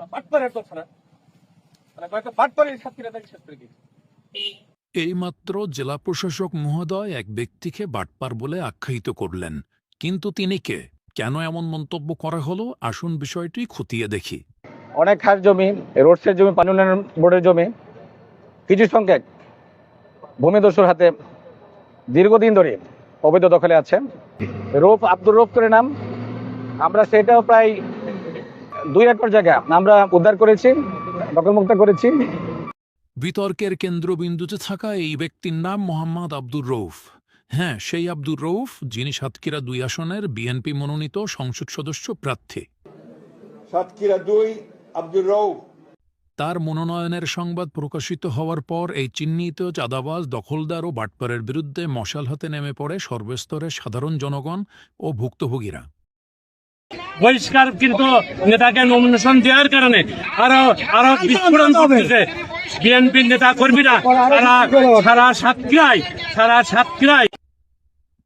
কথা না। মানে কয়েকটা বাটপারের সাথীরা তাকে শেষ করে দিয়েছে। এইমাত্র জেলা প্রশাসক মহোদয় এক ব্যক্তিকে বাটপার বলে আখ্যায়িত করলেন। কিন্তু তিনি কে? কেন এমন মন্তব্য করা হলো? আসুন বিষয়টি খতিয়ে দেখি। অনেক খাস জমি রোডসের জমি পানি উন্নয়ন বোর্ডের জমি কিছু সংখ্যক ভূমিদস্যুর হাতে দীর্ঘদিন ধরে অবৈধ দখলে আছে। রৌফ আব্দুর রৌফ করে নাম। আমরা সেটাও প্রায় দুই একর জায়গা। আমরা উদ্ধার করেছি দখলমুক্ত করেছি। বিতর্কের কেন্দ্রবিন্দুতে থাকা এই ব্যক্তির নাম মোহাম্মদ আব্দুর রৌফ হ্যাঁ সেই আব্দুর রৌফ যিনি সাতক্ষীরা দুই আসনের বিএনপি মনোনীত সংসদ সদস্য প্রার্থী। সাতক্ষীরা দুই আব্দুর রৌফ তার মনোনয়নের সংবাদ প্রকাশিত হওয়ার পর এই চিহ্নিত চাঁদাবাজ দখলদার ও বাটপারের বিরুদ্ধে মশাল হাতে নেমে পড়ে সর্বস্তরের সাধারণ জনগণ ও ভুক্তভোগীরা। বহিষ্কার কিন্তু নেতাকে নমিনেশন দেওয়ার কারণে আরও আরও বিস্ফোরণ করতেছে বিএনপির নেতা কর্মীরা, সারা সারা সাতক্ষীরায় সারা সাতক্ষীরায়।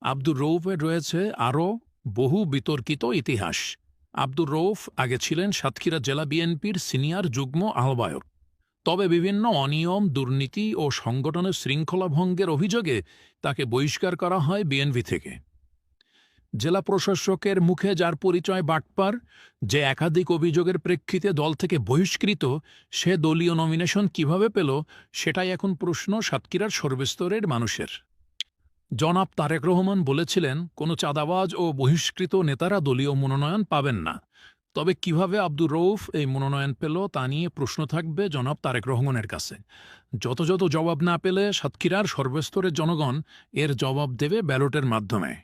আব্দুর রৌফের রয়েছে আরও বহু বিতর্কিত ইতিহাস। আব্দুর রৌফ আগে ছিলেন সাতক্ষীরা জেলা বিএনপির সিনিয়র যুগ্ম আহ্বায়ক। তবে বিভিন্ন অনিয়ম, দুর্নীতি ও সংগঠনের শৃঙ্খলা ভঙ্গের অভিযোগে তাকে বহিষ্কার করা হয় বিএনপি থেকে। জেলা প্রশাসকের মুখে যার পরিচয় বাটপার, যে একাধিক অভিযোগের প্রেক্ষিতে দল থেকে বহিষ্কৃত, সে দলীয় নমিনেশন কীভাবে পেল, সেটাই এখন প্রশ্ন সাতক্ষীরার সর্বস্তরের মানুষের। জনাব তারেক রহমান বলেছিলেন, কোনো চাঁদাবাজ ও বহিষ্কৃত নেতারা দলীয় মনোনয়ন পাবেন না। তবে কীভাবে আব্দুর রৌফ এই মনোনয়ন পেল, তা নিয়ে প্রশ্ন থাকবে জনাব তারেক রহমানের কাছে। যত যত জবাব না পেলে সাতক্ষীরার সর্বস্তরের জনগণ এর জবাব দেবে ব্যালটের মাধ্যমে।